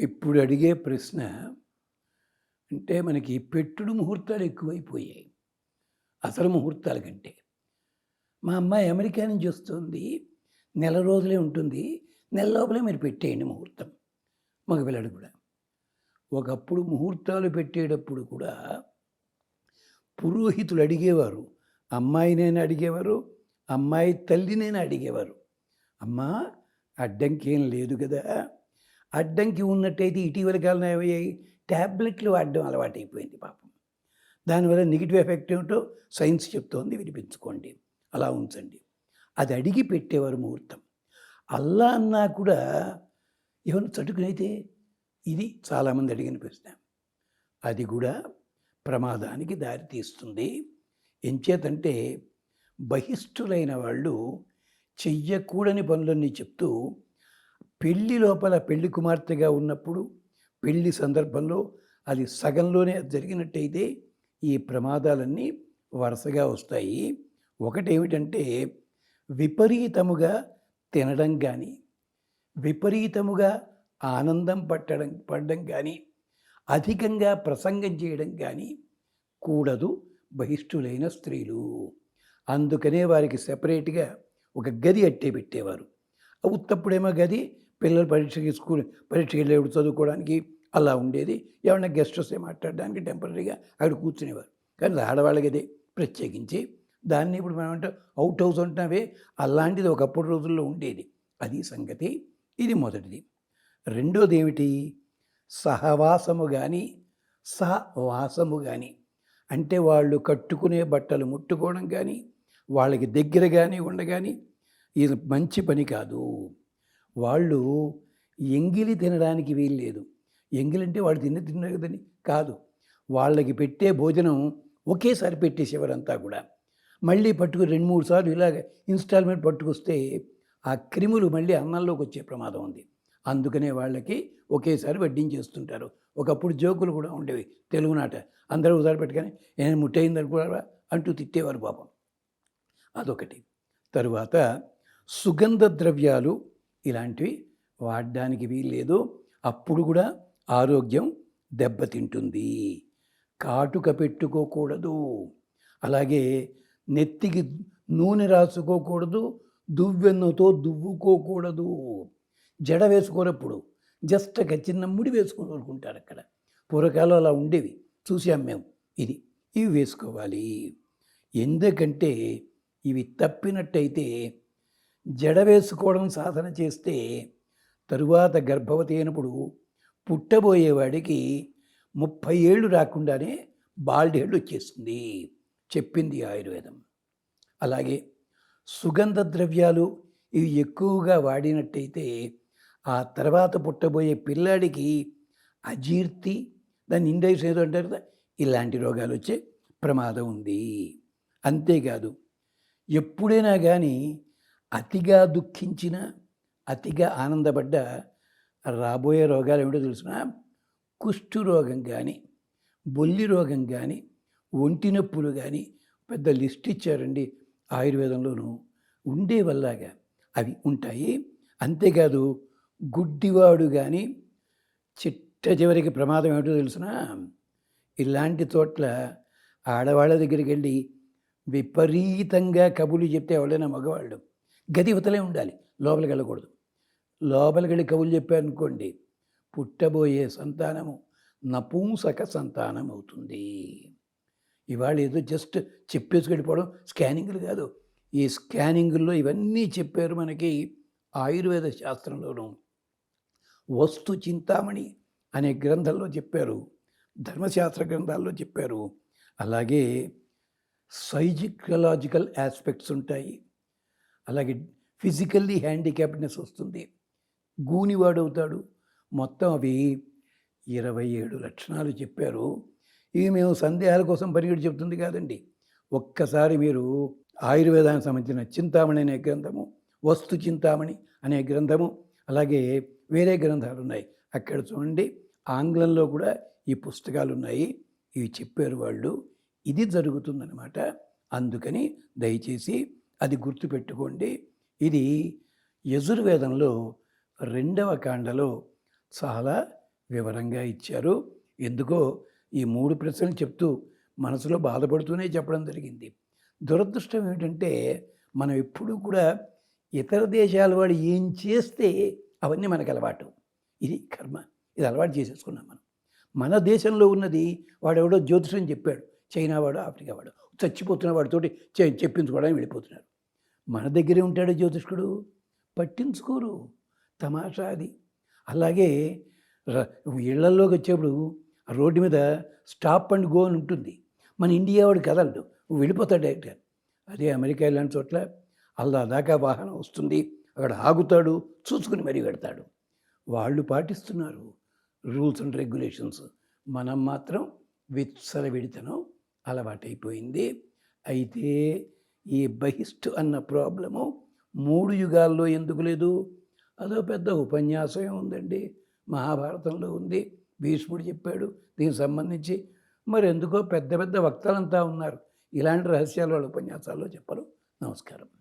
ఇప్పుడు అడిగే ప్రశ్న అంటే మనకి పెట్టుడు ముహూర్తాలు ఎక్కువైపోయాయి. అసలు ముహూర్తాల కంటే. మా అమ్మాయి అమెరికా నుంచి వస్తుంది. నెల రోజులే ఉంటుంది. నెల లోపలే మీరు పెట్టేయండి ముహూర్తం. మగపిల్లడు కూడా. ఒకప్పుడు ముహూర్తాలు పెట్టేటప్పుడు కూడా పురోహితులు అడిగేవారు. అమ్మాయినైనా అడిగేవారు. అమ్మాయి తల్లినైనా అడిగేవారు. అమ్మా అడ్డంకేం లేదు కదా. అడ్డంకి ఉన్నట్టయితే ఇటీవల కాలం ఏమయ్యాయి? ట్యాబ్లెట్లు వాడడం అలవాటైపోయింది పాపం. దానివల్ల నెగిటివ్ ఎఫెక్ట్ ఏమిటో సైన్స్ చెప్తోంది వినిపించుకోండి. అలా ఉంచండి. అది అడిగి పెట్టేవారు ముహూర్తం. అల్లా అన్నా కూడా ఏమైనా చటుకునైతే ఇది చాలామంది అడిగిన ప్రశ్న. అది కూడా ప్రమాదానికి దారితీస్తుంది ఎంచేతంటే బహిష్ఠులైన వాళ్ళు చెయ్యకూడని పనులన్నీ చెప్తూ పెళ్ళి లోపల పెళ్ళి కుమార్తెగా ఉన్నప్పుడు పెళ్ళి సందర్భంలో అది సగంలోనే జరిగినట్టయితే ఈ ప్రమాదాలన్నీ వరుసగా వస్తాయి. ఒకటేమిటంటే విపరీతముగా తినడం కానీ విపరీతముగా ఆనందం పట్టడం పడడం కానీ అధికంగా ప్రసంగం చేయడం కానీ కూడదు బహిష్ఠులైన స్త్రీలు. అందుకనే వారికి సెపరేట్గా ఒక గది అట్టే పెట్టేవారు. ఉత్తప్పుడేమో గది పిల్లలు పరీక్షకి స్కూల్ పరీక్షకి వెళ్ళేప్పుడు చదువుకోవడానికి అలా ఉండేది. ఏమైనా గెస్ట్ వస్తే మాట్లాడడానికి టెంపరీగా అక్కడ కూర్చునేవారు. కానీ ఆడవాళ్ళకి గదే ప్రత్యేకించి దాన్ని ఇప్పుడు మనం అంటే అవుట్ హౌస్ అంటున్నావే? అలాంటిది ఒకప్పుడు రోజుల్లో ఉండేది. అది సంగతి. ఇది మొదటిది. రెండోది ఏమిటి? సహవాసము కానీ సహవాసము కానీ అంటే వాళ్ళు కట్టుకునే బట్టలు ముట్టుకోవడం కానీ వాళ్ళకి దగ్గర కానీ ఉండగాని ఇది మంచి పని కాదు. వాళ్ళు ఎంగిలి తినడానికి వీల్లేదు ఎంగిలి అంటే వాళ్ళు తిన్న తిన్నారు కదని కాదు. వాళ్ళకి పెట్టే భోజనం ఒకేసారి పెట్టేసేవారంతా కూడా. మళ్ళీ పట్టుకు రెండు మూడు సార్లు ఇలాగ ఇన్స్టాల్మెంట్ పట్టుకొస్తే ఆ క్రిములు మళ్ళీ అన్నంలోకి వచ్చే ప్రమాదం ఉంది. అందుకనే వాళ్ళకి ఒకేసారి వడ్డించేస్తుంటారు. ఒకప్పుడు జోకులు కూడా ఉండేవి. తెలుగునాట అందరూ ఒకసారి పెట్టుకొని నేను ముట్టయిందని కూడా అంటూ తిట్టేవారు పాపం. అదొకటి. తరువాత సుగంధ ద్రవ్యాలు ఇలాంటివి వాడడానికి వీల్లేదు. అప్పుడు కూడా ఆరోగ్యం దెబ్బతింటుంది. కాటుక పెట్టుకోకూడదు. అలాగే నెత్తికి నూనె రాసుకోకూడదు. దువ్వెన్నతో దువ్వుకోకూడదు. జడ వేసుకోనప్పుడు జస్ట్ ఒక చిన్న ముడి వేసుకొని ఊరుకుంటారు అక్కడ. పూర్వకాలం అలా ఉండేవి. చూసాం మేము ఇది. ఇవి వేసుకోవాలి. ఎందుకంటే ఇవి తప్పినట్టయితే జడ వేసుకోవడం సాధన చేస్తే తరువాత గర్భవతి అయినప్పుడు పుట్టబోయేవాడికి ముప్పై ఏళ్ళు రాకుండానే బాల్డ్ హెడ్ వచ్చేస్తుంది. చెప్పింది ఆయుర్వేదం. అలాగే సుగంధ ద్రవ్యాలు ఇవి ఎక్కువగా వాడినట్టయితే ఆ తర్వాత పుట్టబోయే పిల్లాడికి అజీర్తి దాన్ని ఇండైస్ ఏదో అంటారు కదా ఇలాంటి రోగాలు వచ్చే ప్రమాదం ఉంది. అంతేకాదు ఎప్పుడైనా కానీ అతిగా దుఃఖించిన అతిగా ఆనందపడ్డ రాబోయే రోగాలు ఏమిటో తెలిసిన? కుష్ఠు రోగం కానీ బొల్లి రోగం కానీ ఒంటి నొప్పులు కానీ పెద్ద లిస్ట్ ఇచ్చారండి ఆయుర్వేదంలోనూ. ఉండేవల్లాగా అవి ఉంటాయి. అంతేకాదు గుడ్డివాడు కానీ చిట్ట చివరికి ప్రమాదం ఏమిటో తెలిసిన? ఇలాంటి చోట్ల ఆడవాళ్ళ దగ్గరికి వెళ్ళి విపరీతంగా కబులు చెప్తే ఎవడైనా మగవాళ్ళు గది ఇవతలే ఉండాలి లోపలికి వెళ్ళకూడదు. లోపలికి వెళ్ళి కబులు చెప్పారనుకోండి పుట్టబోయే సంతానము నపూంసక సంతానం అవుతుంది ఇవాళ ఏదో జస్ట్ చెప్పేసి వెళ్ళిపోవడం స్కానింగ్లు కాదు. ఈ స్కానింగుల్లో ఇవన్నీ చెప్పారు మనకి ఆయుర్వేద శాస్త్రంలోనూ. వస్తు చింతామణి అనే గ్రంథంలో చెప్పారు ధర్మశాస్త్ర గ్రంథాల్లో చెప్పారు. అలాగే సైజికలాజికల్ ఆస్పెక్ట్స్ ఉంటాయి. అలాగే ఫిజికల్లీ హ్యాండిక్యాప్డ్నెస్ వస్తుంది. గూనివాడు అవుతాడు. మొత్తం అవి ఇరవై ఏడు లక్షణాలు చెప్పారు. ఇవి మేము సందేహాల కోసం పరిగెడు చెప్తుంది కాదండి. ఒక్కసారి మీరు ఆయుర్వేదానికి సంబంధించిన చింతామణి అనే గ్రంథము వస్తు చింతామణి అనే గ్రంథము అలాగే వేరే గ్రంథాలు ఉన్నాయి. అక్కడ చూడండి. ఆంగ్లంలో కూడా ఈ పుస్తకాలు ఉన్నాయి. ఇవి చెప్పారు వాళ్ళు. ఇది జరుగుతుందనమాట అందుకని దయచేసి అది గుర్తుపెట్టుకోండి. ఇది యజుర్వేదంలో రెండవ కాండలో చాలా వివరంగా ఇచ్చారు. ఎందుకో ఈ మూడు ప్రశ్నలు చెప్తూ మనసులో బాధపడుతూనే చెప్పడం జరిగింది. దురదృష్టం ఏమిటంటే మనం ఎప్పుడూ కూడా ఇతర దేశాల వాడు ఏం చేస్తే అవన్నీ మనకు అలవాటు. ఇది కర్మ. ఇది అలవాటు చేసేసుకున్నాం మనం. మన దేశంలో ఉన్నది వాడెవడో జ్యోతిషం చెప్పాడు. చైనా వాడు ఆఫ్రికా వాడు. చచ్చిపోతున్న వాడితోటి చె- చెప్పించుకోవడానికి వెళ్ళిపోతున్నారు. మన దగ్గరే ఉంటాడు జ్యోతిష్కుడు. పట్టించుకోరు. తమాషా అది. అలాగే ఇళ్ళలోకి వచ్చేప్పుడు రోడ్డు మీద స్టాప్ అండ్ గో అని ఉంటుంది. మన ఇండియా వాడు కదలడు. వెళ్ళిపోతాడు డైరెక్ట్గా. అదే అమెరికా ఇలాంటి చోట్ల అల్లా దాకా వాహనం వస్తుంది. అక్కడ ఆగుతాడు. చూసుకుని మరీ పెడతాడు వాళ్ళు పాటిస్తున్నారు రూల్స్ అండ్ రెగ్యులేషన్స్. మనం మాత్రం విచ్చలవిడితనం అలవాటైపోయింది. అయితే ఈ బహిష్టు అన్న ప్రాబ్లము మూడు యుగాల్లో ఎందుకు లేదు? అదో పెద్ద ఉపన్యాసం ఉందండి. మహాభారతంలో ఉంది. భీష్ముడు చెప్పాడు దీనికి సంబంధించి. మరి ఎందుకో పెద్ద పెద్ద వక్తలంతా ఉన్నారు. ఇలాంటి రహస్యాలు వాళ్ళ ఉపన్యాసాల్లో చెప్పరు. నమస్కారం.